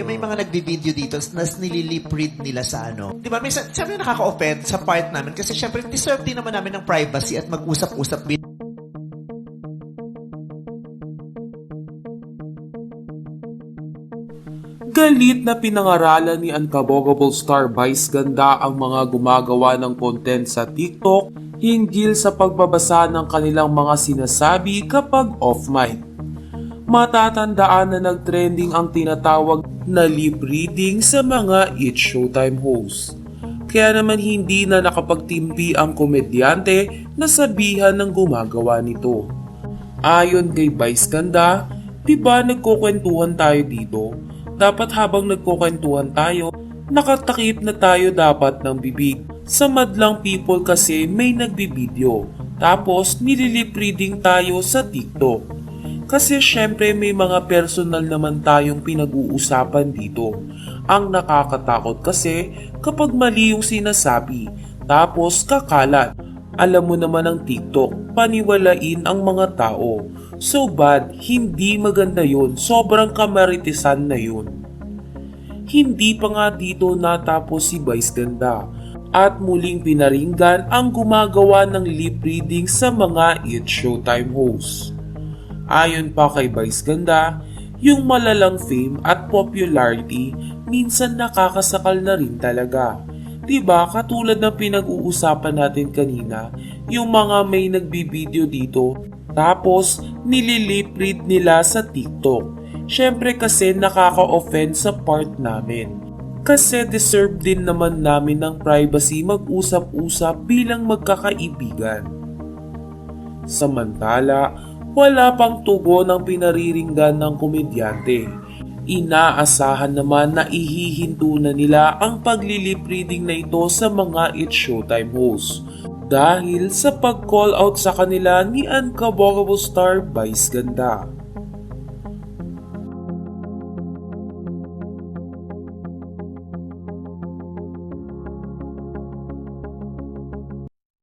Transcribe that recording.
May mga nagbi-video dito na nililip read nila sa ano. Di ba? Minsan, sabi nakaka-offend sa part namin kasi syempre deserve din naman namin ng privacy at mag-usap-usap din. Galit na pinangaralan ni Uncabogable Star Vice Ganda ang mga gumagawa ng content sa TikTok hinggil sa pagbabasa ng kanilang mga sinasabi kapag off-mic. Matatandaan na nag-trending ang tinatawag na lip reading sa mga It's Showtime hosts. Kaya naman hindi na nakapagtimpi ang komedyante na sabihan ng gumagawa nito. Ayon kay Vice Ganda, di ba nagkukwentuhan tayo dito? Dapat habang nagkukwentuhan tayo, nakatakip na tayo dapat ng bibig. Sa madlang people kasi may nagbibideo. Tapos nililip reading tayo sa TikTok. Kasi syempre may mga personal naman tayong pinag-uusapan dito. Ang nakakatakot kasi kapag mali yung sinasabi, tapos kakalat. Alam mo naman ang TikTok, paniwalain ang mga tao. So bad, hindi maganda yun. Sobrang kamaritisan na yun. Hindi pa nga dito natapos si Vice Ganda at muling pinaringgan ang gumagawa ng lip reading sa mga It's Showtime hosts. Ayon pa kay Vice Ganda, yung malalang fame at popularity minsan nakakasakal na rin talaga. 'Di ba katulad ng pinag-uusapan natin kanina, yung mga may nagbibideo dito tapos nililip read nila sa TikTok. Syempre kasi nakaka-offend sa part namin. Kasi deserve din naman namin ng privacy mag-usap-usap bilang magkakaibigan. Samantala, wala pang tugon ang pinariringgan ng komedyante. Inaasahan naman na ihihinto na nila ang paglilip reading na ito sa mga It's Showtime hosts dahil sa pag-call out sa kanila ni Uncabogable Star Vice Ganda.